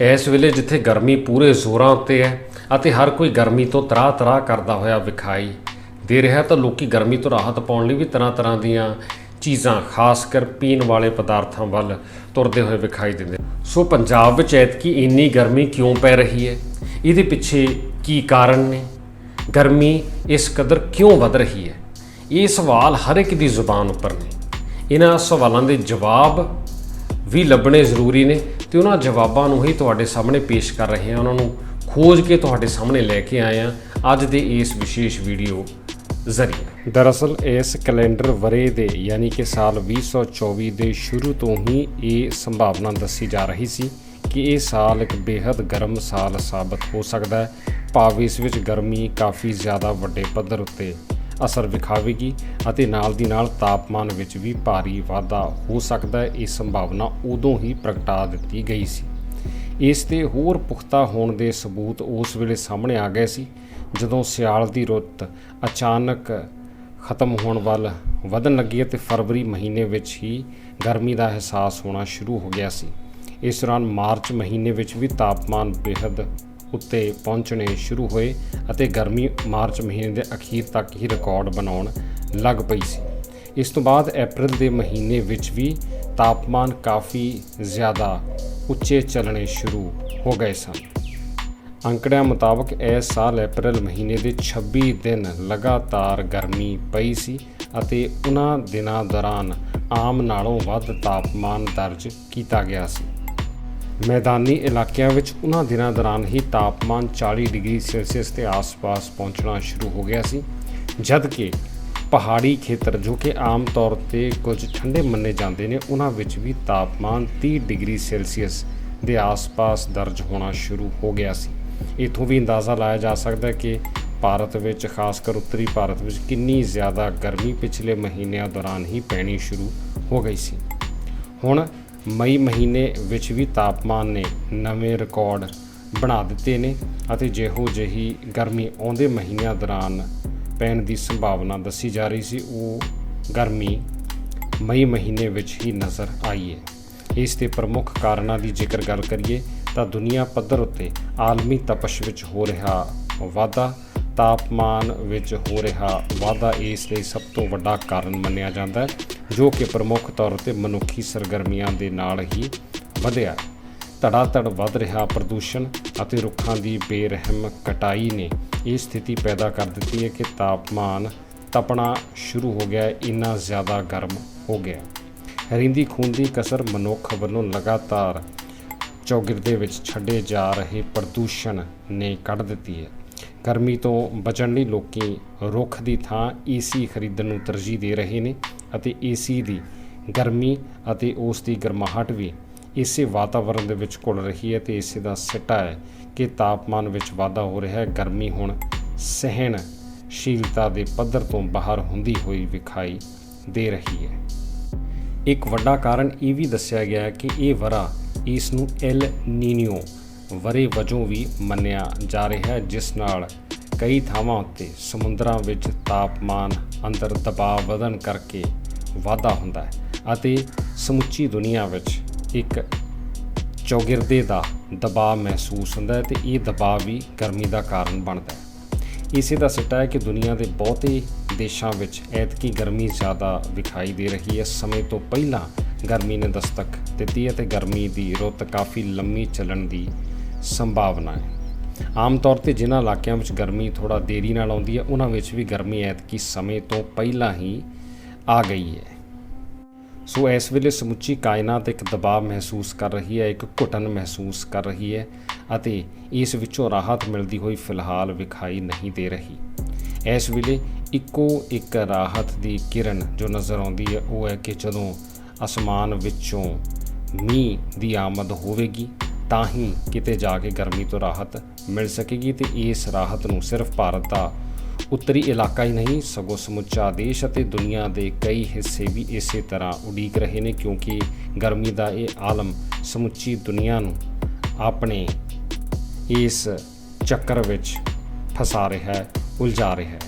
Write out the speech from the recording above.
ਇਸ ਵੇਲੇ ਜਿੱਥੇ ਗਰਮੀ ਪੂਰੇ ਜ਼ੋਰਾਂ ਉੱਤੇ ਹੈ ਅਤੇ ਹਰ ਕੋਈ ਗਰਮੀ ਤੋਂ ਤਰਾਹ-ਤਰਾਹ ਕਰਦਾ ਹੋਇਆ ਵਿਖਾਈ ਦੇ ਰਿਹਾ ਤਾਂ ਲੋਕੀ ਗਰਮੀ ਤੋਂ ਰਾਹਤ ਪਾਉਣ ਲਈ ਵੀ ਤਰ੍ਹਾਂ-ਤਰ੍ਹਾਂ ਦੀਆਂ ਚੀਜ਼ਾਂ, ਖਾਸ ਕਰ ਪੀਣ ਵਾਲੇ ਪਦਾਰਥਾਂ ਵੱਲ ਤੁਰਦੇ ਹੋਏ ਵਿਖਾਈ ਦਿੰਦੇ ਸੋ ਪੰਜਾਬ ਵਿੱਚ ਐਤਕੀ ਇੰਨੀ ਗਰਮੀ ਕਿਉਂ ਪੈ ਰਹੀ ਹੈ? ਇਹਦੇ ਪਿੱਛੇ ਕੀ ਕਾਰਨ ਨੇ? ਗਰਮੀ ਇਸ ਕਦਰ ਕਿਉਂ ਵੱਧ ਰਹੀ ਹੈ? ਇਹ ਸਵਾਲ ਹਰ ਇੱਕ ਦੀ ਜ਼ੁਬਾਨ ਉੱਪਰ ਨੇ। ਇਹਨਾਂ ਸਵਾਲਾਂ ਦੇ ਜਵਾਬ ਵੀ ਲੱਭਣੇ ਜ਼ਰੂਰੀ ਨੇ। ਤੇ ਉਹਨਾਂ ਜਵਾਬਾਂ ਨੂੰ ਹੀ ਤੁਹਾਡੇ ਸਾਹਮਣੇ ਪੇਸ਼ ਕਰ ਰਹੇ ਹਾਂ। ਉਹਨਾਂ ਨੂੰ ਖੋਜ ਕੇ ਤੁਹਾਡੇ ਸਾਹਮਣੇ ਲੈ ਕੇ ਆਏ ਹਾਂ ਅੱਜ ਦੇ ਇਸ ਵਿਸ਼ੇਸ਼ ਵੀਡੀਓ ਜ਼ਰੀਏ। ਦਰਅਸਲ, ਇਸ ਕੈਲੰਡਰ ਵਰੇ ਦੇ ਯਾਨੀ ਕਿ ਸਾਲ 2024 ਦੇ ਸ਼ੁਰੂ ਤੋਂ ਹੀ ਇਹ ਸੰਭਾਵਨਾ ਦੱਸੀ ਜਾ ਰਹੀ ਸੀ ਕਿ ਇਹ ਸਾਲ ਇੱਕ ਬੇहद ਗਰਮ ਸਾਲ ਸਾਬਤ ਹੋ ਸਕਦਾ ਹੈ। ਭਾਵ ਇਸ ਵਿੱਚ ਗਰਮੀ ਕਾਫੀ ਜ਼ਿਆਦਾ ਵੱਡੇ ਪੱਧਰ ਉੱਤੇ ਅਸਰ ਵਿਖਾਵੇਗੀ ਅਤੇ ਨਾਲ ਦੀ ਨਾਲ ਤਾਪਮਾਨ ਵਿੱਚ ਵੀ ਭਾਰੀ ਵਾਧਾ ਹੋ ਸਕਦਾ ਹੈ। ਇਹ ਸੰਭਾਵਨਾ ਉਦੋਂ ਹੀ ਪ੍ਰਗਟਾ ਦਿੱਤੀ ਗਈ ਸੀ। ਇਸ 'ਤੇ ਹੋਰ ਪੁਖਤਾ ਹੋਣ ਦੇ ਸਬੂਤ ਉਸ ਵੇਲੇ ਸਾਹਮਣੇ ਆ ਗਏ ਸੀ, ਜਦੋਂ ਸਿਆਲ ਦੀ ਰੁੱਤ ਅਚਾਨਕ ਖਤਮ ਹੋਣ ਵੱਲ ਵਧਣ ਲੱਗੀ ਅਤੇ ਫਰਵਰੀ ਮਹੀਨੇ ਵਿੱਚ ਹੀ ਗਰਮੀ ਦਾ ਅਹਿਸਾਸ ਹੋਣਾ ਸ਼ੁਰੂ ਹੋ ਗਿਆ ਸੀ। ਇਸ ਦੌਰਾਨ ਮਾਰਚ ਮਹੀਨੇ ਵਿੱਚ ਵੀ ਤਾਪਮਾਨ ਬੇहद ਉੱਤੇ ਪਹੁੰਚਣੇ ਸ਼ੁਰੂ ਹੋਏ ਅਤੇ ਗਰਮੀ ਮਾਰਚ ਮਹੀਨੇ ਦੇ ਅਖੀਰ ਤੱਕ ਹੀ ਰਿਕਾਰਡ ਬਣਾਉਣ ਲੱਗ ਪਈ ਸੀ। ਇਸ ਤੋਂ ਬਾਅਦ ਅਪ੍ਰੈਲ ਦੇ ਮਹੀਨੇ ਵਿੱਚ ਵੀ ਤਾਪਮਾਨ ਕਾਫੀ ਜ਼ਿਆਦਾ ਉੱਚੇ ਚੱਲਣੇ ਸ਼ੁਰੂ ਹੋ ਗਏ ਸਨ। ਅੰਕੜਿਆਂ ਮੁਤਾਬਕ ਇਸ ਸਾਲ ਅਪ੍ਰੈਲ ਮਹੀਨੇ ਦੇ 26 ਦਿਨ ਲਗਾਤਾਰ ਗਰਮੀ ਪਈ ਸੀ ਅਤੇ ਉਹਨਾਂ ਦਿਨਾਂ ਦੌਰਾਨ ਆਮ ਨਾਲੋਂ ਵੱਧ ਤਾਪਮਾਨ ਦਰਜ ਕੀਤਾ ਗਿਆ ਸੀ। ਮੈਦਾਨੀ ਇਲਾਕਿਆਂ ਵਿੱਚ ਉਹਨਾਂ ਦਿਨਾਂ ਦੌਰਾਨ ਹੀ ਤਾਪਮਾਨ 40 ਡਿਗਰੀ ਸੈਲਸੀਅਸ ਦੇ ਆਸ-ਪਾਸ ਪਹੁੰਚਣਾ ਸ਼ੁਰੂ ਹੋ ਗਿਆ ਸੀ, ਜਦ ਕਿ ਪਹਾੜੀ ਖੇਤਰ ਜੋ ਕਿ ਆਮ ਤੌਰ ਤੇ ਕੁਝ ਠੰਡੇ ਮੰਨੇ ਜਾਂਦੇ ਨੇ, ਉਹਨਾਂ ਵਿੱਚ ਵੀ ਤਾਪਮਾਨ 30 ਡਿਗਰੀ ਸੈਲਸੀਅਸ ਦੇ ਆਸ-ਪਾਸ ਦਰਜ ਹੋਣਾ ਸ਼ੁਰੂ ਹੋ ਗਿਆ ਸੀ। ਇਥੋਂ ਵੀ ਅੰਦਾਜ਼ਾ ਲਾਇਆ ਜਾ ਸਕਦਾ ਹੈ ਕਿ ਭਾਰਤ ਵਿੱਚ, ਖਾਸ ਕਰ ਉੱਤਰੀ ਭਾਰਤ ਵਿੱਚ, ਕਿੰਨੀ ਜ਼ਿਆਦਾ ਗਰਮੀ ਪਿਛਲੇ ਮਹੀਨਿਆਂ ਦੌਰਾਨ ਹੀ ਪੈਣੀ ਸ਼ੁਰੂ ਹੋ ਗਈ ਸੀ। ਹੁਣ ਮਈ ਮਹੀਨੇ ਵਿੱਚ ਵੀ ਤਾਪਮਾਨ ਨੇ ਨਵੇਂ ਰਿਕਾਰਡ ਬਣਾ ਦਿੱਤੇ ਨੇ ਅਤੇ ਜਿਹੋ ਜਿਹੀ ਗਰਮੀ ਆਉਂਦੇ ਮਹੀਨਿਆਂ ਦੌਰਾਨ ਪੈਣ ਦੀ ਸੰਭਾਵਨਾ ਦੱਸੀ ਜਾ ਰਹੀ ਸੀ, ਉਹ ਗਰਮੀ ਮਈ ਮਹੀਨੇ ਵਿੱਚ ਹੀ ਨਜ਼ਰ ਆਈ ਹੈ। ਇਸ ਦੇ ਪ੍ਰਮੁੱਖ ਕਾਰਨਾਂ ਦੀ ਜੇਕਰ ਗੱਲ ਕਰੀਏ ਤਾਂ ਦੁਨੀਆ ਪੱਧਰ ਉੱਤੇ ਆਲਮੀ ਤਪਸ਼ ਵਿੱਚ ਹੋ ਰਿਹਾ ਵਾਧਾ ਤਾਪਮਾਨ ਵਿੱਚ ਹੋ ਰਿਹਾ ਵਾਧਾ ਇਸ ਲਈ ਸਭ ਤੋਂ ਵੱਡਾ ਕਾਰਨ ਮੰਨਿਆ ਜਾਂਦਾ ਹੈ, ਜੋ ਕਿ ਪ੍ਰਮੁੱਖ ਤੌਰ ਤੇ ਮਨੁੱਖੀ ਸਰਗਰਮੀਆਂ ਦੇ ਨਾਲ ਹੀ ਵਧਿਆ ਧੜਾਧੜ ਵੱਧ ਰਿਹਾ ਪ੍ਰਦੂਸ਼ਣ ਅਤੇ ਰੁੱਖਾਂ ਦੀ ਬੇਰਹਿਮ ਕਟਾਈ ਨੇ ਇਹ ਸਥਿਤੀ ਪੈਦਾ ਕਰ ਦਿੱਤੀ ਹੈ ਕਿ ਤਾਪਮਾਨ ਤਪਣਾ ਸ਼ੁਰੂ ਹੋ ਗਿਆ ਇੰਨਾ ਜ਼ਿਆਦਾ ਗਰਮ ਹੋ ਗਿਆ ਰਿੰਦੀ ਖੂਨ ਦੀ ਕਸਰ ਮਨੁੱਖ ਵੱਲੋਂ ਲਗਾਤਾਰ ਚੌਗਿਰਦੇ ਵਿੱਚ ਛੱਡੇ ਜਾ ਰਹੇ ਪ੍ਰਦੂਸ਼ਣ ਨੇ ਕੱਢ ਦਿੱਤੀ ਹੈ। ਗਰਮੀ ਤੋਂ ਬਚਣ ਲਈ ਲੋਕੀ ਰੁੱਖ ਦੀ ਥਾਂ ਏਸੀ ਖਰੀਦਣ ਨੂੰ ਤਰਜੀਹ ਦੇ ਰਹੇ ਨੇ ਅਤੇ ਏਸੀ ਦੀ ਗਰਮੀ ਅਤੇ ਉਸ ਦੀ ਗਰਮਾਹਟ ਵੀ ਇਸੇ ਵਾਤਾਵਰਣ ਦੇ ਵਿੱਚ ਘੁਲ ਰਹੀ ਹੈ ਤੇ ਇਸੇ ਦਾ ਸਿੱਟਾ ਹੈ ਕਿ ਤਾਪਮਾਨ ਵਿੱਚ ਵਾਧਾ ਹੋ ਰਿਹਾ ਹੈ। ਗਰਮੀ ਹੁਣ ਸਹਿਣਸ਼ੀਲਤਾ ਦੇ ਪੱਧਰ ਤੋਂ ਬਾਹਰ ਹੁੰਦੀ ਹੋਈ ਵਿਖਾਈ ਦੇ ਰਹੀ ਹੈ। ਇੱਕ ਵੱਡਾ ਕਾਰਨ ਇਹ ਵੀ ਦੱਸਿਆ ਗਿਆ ਹੈ ਕਿ ਇਹ ਵਰਾ ਇਸ ਨੂੰ ਐਲ ਨੀਨੀਓ ਵਰੇ ਵਜੋਂ ਵੀ ਮੰਨਿਆ ਜਾ ਰਿਹਾ ਹੈ, ਜਿਸ ਨਾਲ ਕਈ ਥਾਵਾਂ ਉੱਤੇ ਸਮੁੰਦਰਾਂ ਵਿੱਚ ਤਾਪਮਾਨ, ਅੰਦਰ ਦਬਾਅ ਵਧਣ ਕਰਕੇ ਵਾਧਾ ਹੁੰਦਾ ਹੈ ਅਤੇ ਸਮੁੱਚੀ ਦੁਨੀਆ ਵਿੱਚ ਇੱਕ ਚੌਗਿਰਦੇ ਦਾ ਦਬਾਅ ਮਹਿਸੂਸ ਹੁੰਦਾ ਹੈ ਤੇ ਇਹ ਦਬਾਅ ਵੀ ਗਰਮੀ ਦਾ ਕਾਰਨ ਬਣਦਾ ਹੈ। ਇਸੇ ਦਾ ਸਿੱਟਾ ਹੈ ਕਿ ਦੁਨੀਆ ਦੇ ਬਹੁਤੇ ਦੇਸ਼ਾਂ ਵਿੱਚ ਐਤਕੀ ਗਰਮੀ ਜ਼ਿਆਦਾ ਵਿਖਾਈ ਦੇ ਰਹੀ ਹੈ। ਸਮੇਂ ਤੋਂ ਪਹਿਲਾਂ ਗਰਮੀ ਨੇ ਦਸਤਕ ਦਿੱਤੀ ਹੈ ਤੇ ਗਰਮੀ ਦੀ ਰੁੱਤ ਕਾਫੀ ਲੰਮੀ ਚੱਲਣ ਦੀ ਸੰਭਾਵਨਾ ਹੈ। ਆਮ ਤੌਰ ਤੇ ਜਿਨ੍ਹਾਂ ਇਲਾਕਿਆਂ ਵਿੱਚ ਗਰਮੀ ਥੋੜਾ ਦੇਰੀ ਨਾਲ ਆਉਂਦੀ ਹੈ, ਉਹਨਾਂ ਵਿੱਚ ਵੀ ਗਰਮੀ ਐਤਕੀ ਸਮੇਂ ਤੋਂ ਪਹਿਲਾਂ ਹੀ ਆ ਗਈ ਹੈ। ਸੋ ਇਸ ਵੇਲੇ ਸਮੁੱਚੀ ਕਾਇਨਾਤ ਇੱਕ ਦਬਾਅ ਮਹਿਸੂਸ ਕਰ ਰਹੀ ਹੈ, ਇੱਕ ਘੁਟਨ ਮਹਿਸੂਸ ਕਰ ਰਹੀ ਹੈ ਅਤੇ ਇਸ ਵਿੱਚੋਂ ਰਾਹਤ ਮਿਲਦੀ ਹੋਈ ਫਿਲਹਾਲ ਵਿਖਾਈ ਨਹੀਂ ਦੇ ਰਹੀ। ਇਸ ਵੇਲੇ ਇੱਕੋ ਇੱਕ ਰਾਹਤ ਦੀ ਕਿਰਨ ਜੋ ਨਜ਼ਰ ਆਉਂਦੀ ਹੈ, ਉਹ ਹੈ ਕਿ ਜਦੋਂ ਅਸਮਾਨ ਵਿੱਚੋਂ ਮੀਂਹ ਦੀ ਆਮਦ ਹੋਵੇਗੀ ਤਾਂ ਹੀ ਕਿਤੇ ਜਾ ਕੇ ਗਰਮੀ ਤੋਂ ਰਾਹਤ ਮਿਲ ਸਕੇਗੀ ਤੇ ਇਸ ਰਾਹਤ ਨੂੰ ਸਿਰਫ ਭਾਰਤ ਦਾ ਉੱਤਰੀ ਇਲਾਕਾ ਹੀ ਨਹੀਂ, ਸਗੋਂ ਸਮੁੱਚਾ ਦੇਸ਼ ਅਤੇ ਦੁਨੀਆ ਦੇ ਕਈ ਹਿੱਸੇ ਵੀ ਇਸੇ ਤਰ੍ਹਾਂ ਉਡੀਕ ਰਹੇ ਨੇ ਕਿਉਂਕਿ ਗਰਮੀ ਦਾ ਇਹ ਆਲਮ ਸਮੁੱਚੀ ਦੁਨੀਆ ਨੂੰ ਆਪਣੇ ਇਸ ਚੱਕਰ ਵਿੱਚ ਫਸਾ ਰਿਹਾ ਹੈ, ਉਲਝਾ ਰਿਹਾ ਹੈ।